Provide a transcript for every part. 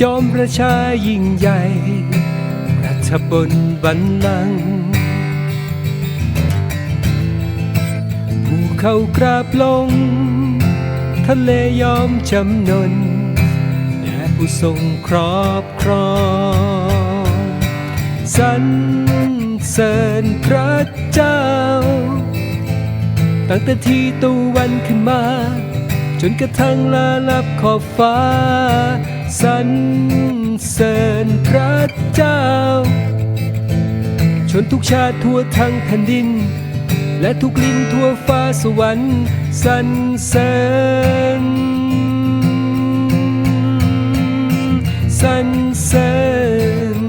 จอมประชายิ่งใหญ่ รัฐบนบัลลังก์ผู้เข้ากราบลง ทะเลยอมจำนน และผู้ทรงครอบครองสรรเสริญพระเจ้า ตั้งแต่ที่ตะวันขึ้นมา จนกระทั่งลาลับขอบฟ้า สรรเสริญพระเจ้า ชนทุกชาติทั่วทั้งแผ่นดิน และทุกลิ้นทั่วฟ้าสวรรค์สรรเสริญสรรเสริญ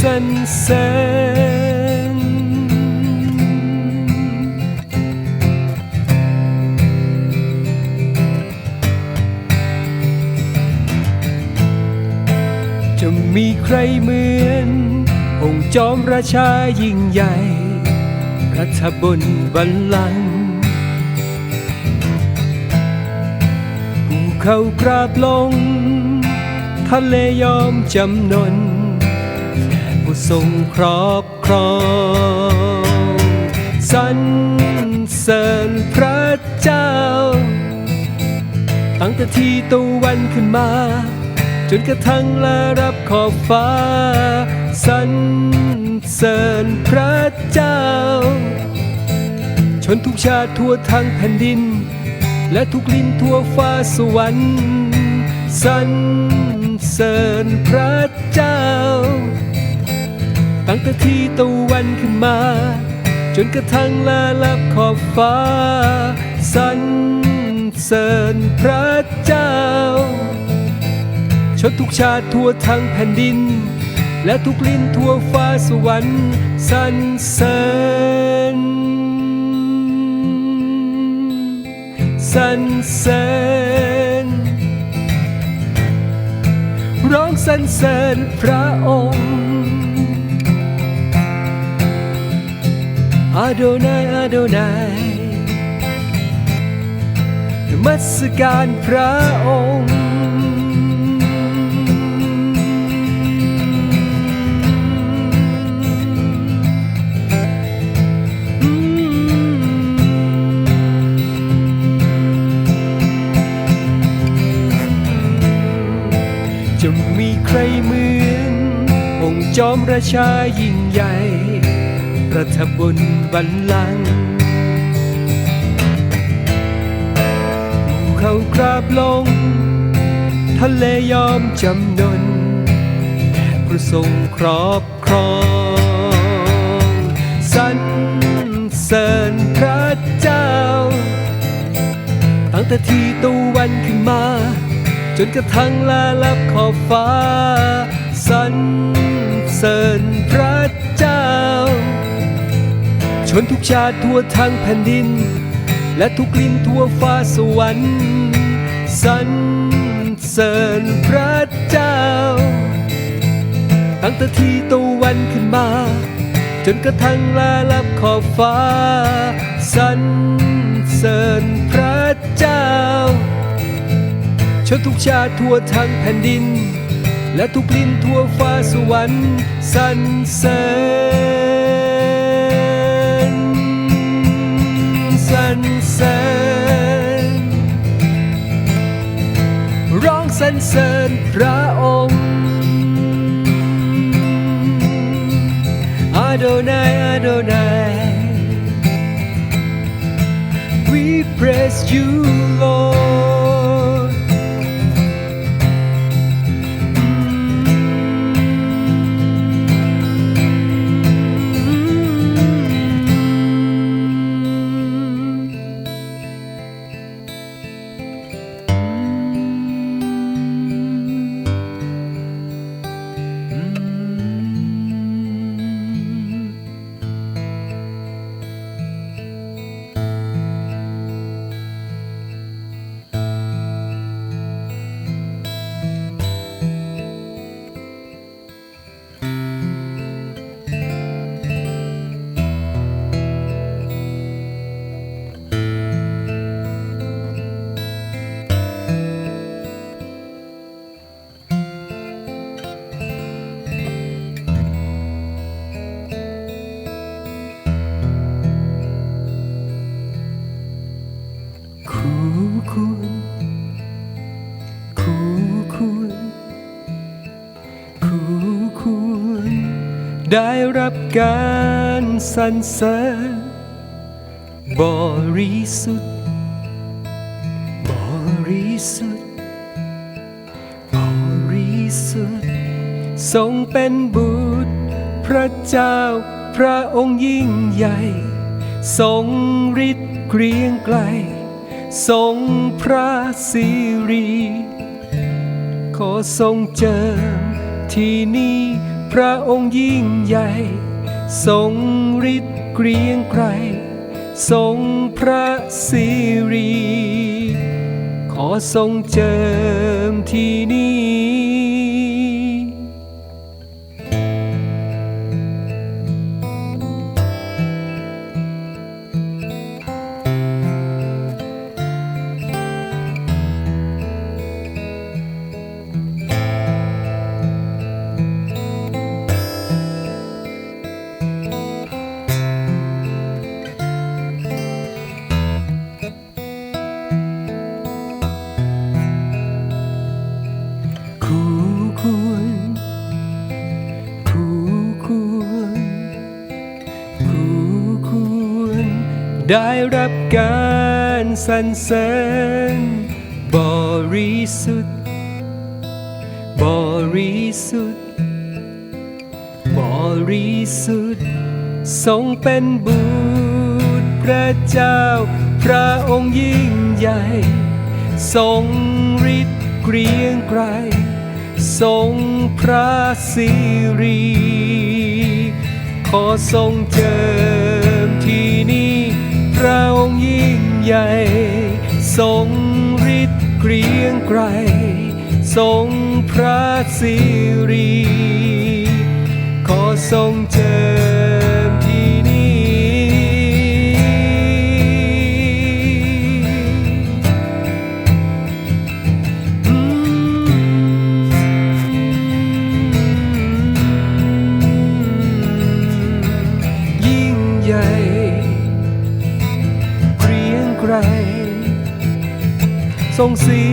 สรรเสริญ ใครเหมือน องค์จอมราชายิ่งใหญ่ รัฐบนบัลลังก์ผู้เขากราบลง ทะเลยอมจำนนผู้ทรงครอบครองสรรเสริญพระเจ้า ตั้งแต่ที่ตะวันขึ้นมา จนกระทั่งลารับขอบฟ้าสรรเสริญพระเจ้า ชนทุกชาติทั่วทั้งแผ่นดิน และทุกลิ้นทั่วฟ้าสวรรค์สรรเสริญพระเจ้า ตั้งแต่ที่ตะวันขึ้นมา จนกระทั่งลาลับขอบฟ้าสรรเสริญพระเจ้า นทุกชาติทั่วทั้งแผ่นดิน และทุกลิ้นทั่วฟ้าสวรรค์สรรเสริญสรรเสริญร้องสรรเสริญพระองค์อาโดนายอาโดนายมัสการพระองค์ ราชายิ่งใหญ่ ประทับบนบัลลังก์ภูเขากราบลง ทะเลยอมจำนนแด่พระทรงครอบครองสรรเสริญพระเจ้า ตั้งแต่ที่ตะวันขึ้นมา จนกระทั่งลาลับขอบฟ้าสรร เสริญพระเจ้า ชนทุกชาติทั่วทั้งแผ่นดิน และทุกลิ้นทั่วฟ้าสวรรค์สรรเสริญพระเจ้า ตั้งแต่ที่ตะวันขึ้นมา จนกระทั่งลาลับขอบฟ้าสรรเสริญพระเจ้า ชนทุกชาติทั่วทั้งแผ่นดิน และทุกลิ้นทั่วฟ้าสวรรค์สรรเสริญสรรเสริญร้องสรรเสริญพระองค์อาโดนายอาโดนาย We praise you Lord ได้รับการสรรเสริญบริสุทธิ์บริสุทธิ์บริสุทธิ์ทรงเป็นบุตร พระเจ้าพระองค์ยิ่งใหญ่ ทรงฤทธิ์เกรียงไกล ทรงพระสิริขอทรงเจิมที่นี่ พระองค์ยิ่งใหญ่ ทรงฤทธิ์เกรียงไกรทรงพระสิริขอทรงเจิมที่นี้ ได้รับการสรรเสริญบริสุทธิ์ บริสุทธิ์ บริสุทธิ์ ทรงเป็นบุตรพระเจ้า พระองค์ยิ่งใหญ่ ทรงฤทธิ์เกรียงไกร ทรงพระสิริ ขอทรงเจิ เราองยิ่งใหญ่ทรงฤทธิ์เกรียงไกรทรงพระสิริขอทรงเจิ ทร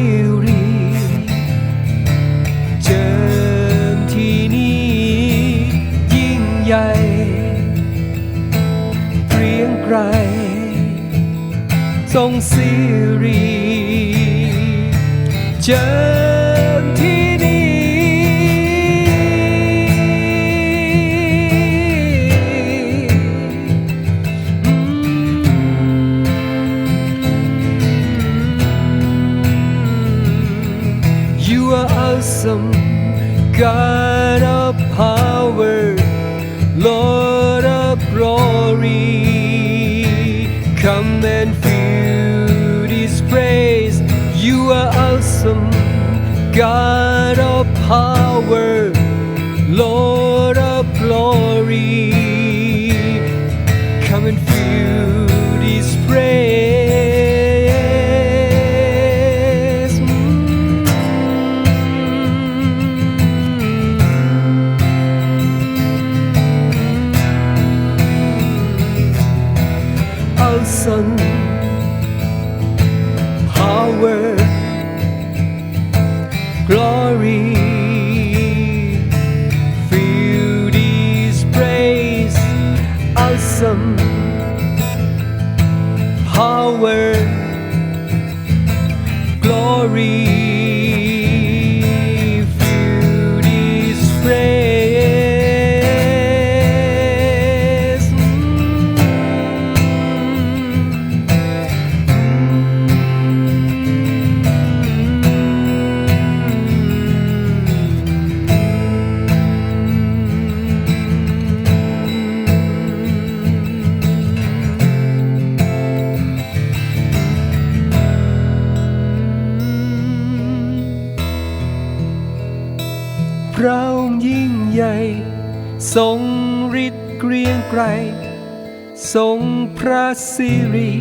ริ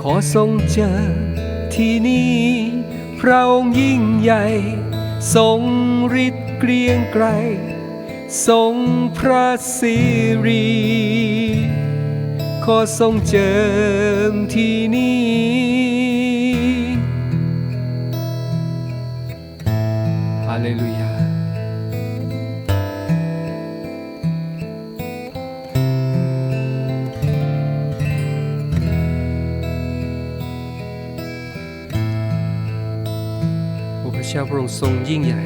ขอทรงเจอที่นี่ พระองค์ยิ่งใหญ่ ทรงฤทธิ์เกรียงไกรทรงพระสิริขอทรงเจิมที่นี่ฮาเลลูยา จ้าพระองค์ทรงยิ่งใหญ่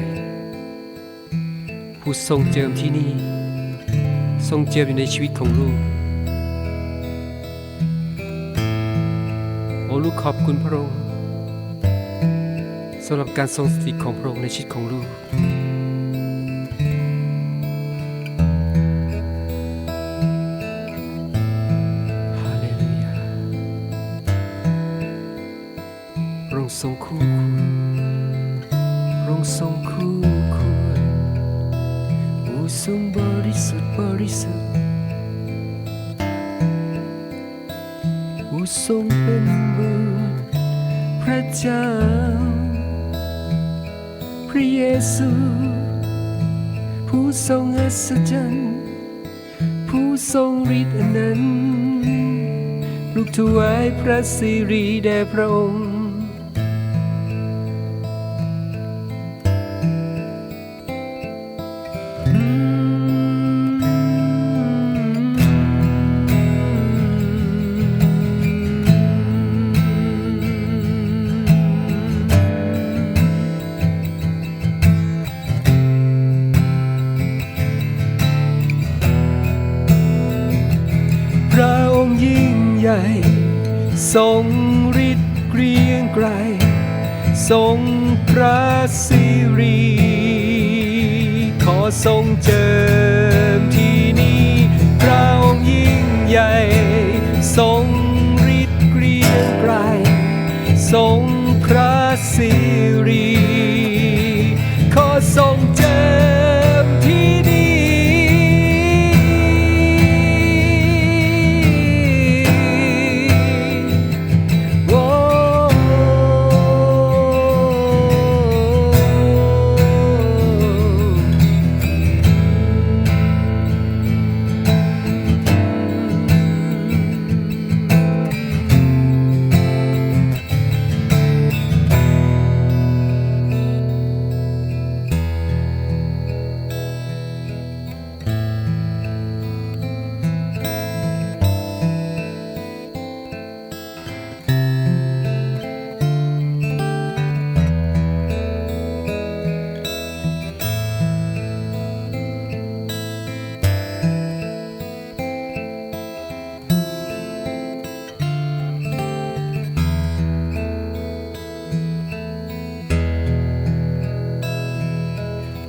ผู้ทรงเจิมที่นี่ ทรงเจิมอยู่ในชีวิตของลูก โอ้ลูกขอบคุณพระองค์สำหรับการทรงสถิตของพระองค์ในชีวิตของลูกฮาเลลูยาพระองค์ทรงคู่ ทรงเป็นบุตรพระเจ้า พระเยซู ผู้ทรงอัศจรรย์ผู้ทรงฤทธิ์อนันต์ลูกถวายพระสิริแด่พระองค์ ทรงฤทธิ์เกรียงไกรทรงพระสิริ ขอทรงเจิมที่นี่พระองค์ยิ่งใหญ่ ทรงฤทธิ์เกรียงไกรทรงพระสิริ ขอทรง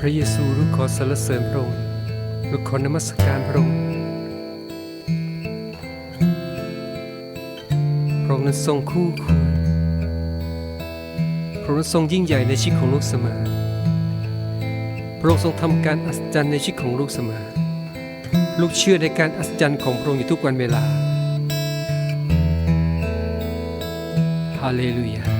ระเยซูลูกขอสรรเสริญพระองค์ลูกขอนมัสการพระองค์พระองค์นั้นทรงคู่ควรพระองค์นั้นทรงยิ่งใหญ่ในชีวิตของลูกเสมอพระองค์ทรงทำการอัศจรรย์ในชีวิตของลูกเสมอลูกเชื่อในการอัศจรรย์ของพระองค์อยู่ทุกวันเวลา ฮาเลลูยา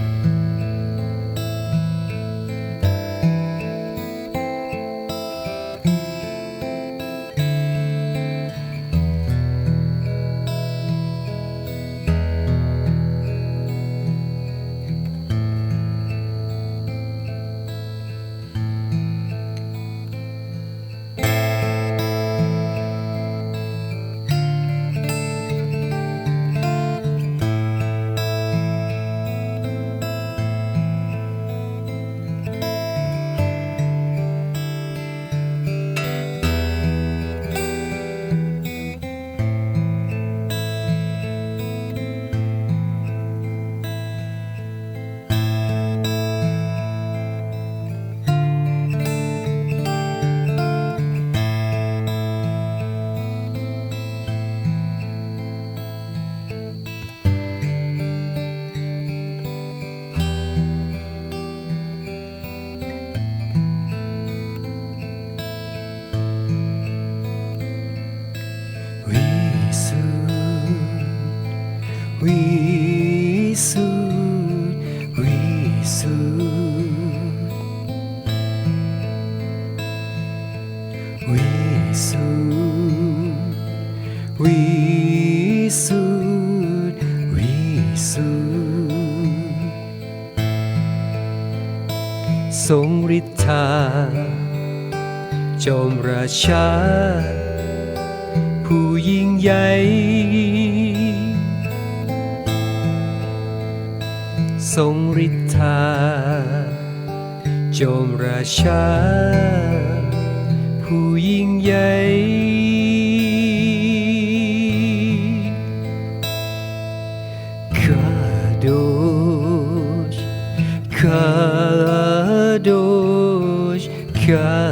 วิสุทธิ์วิสุทธิ์วิสุทธิ์วิสุทธิ์วิสุทธิ์ทรงฤทธาจอมราชา ทรงฤทธา โจมราชา ผู้ยิ่งใหญ่ Kadosh, Kadosh, Kadosh,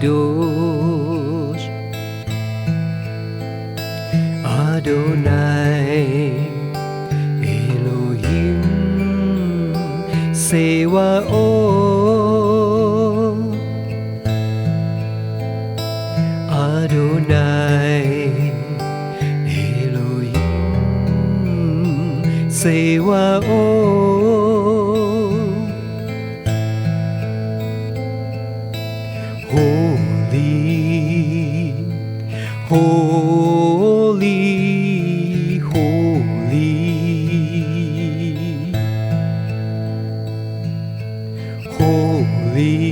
Kadosh, Adonai. Elohim Sewaot Adonai Elohim Sewaot 里。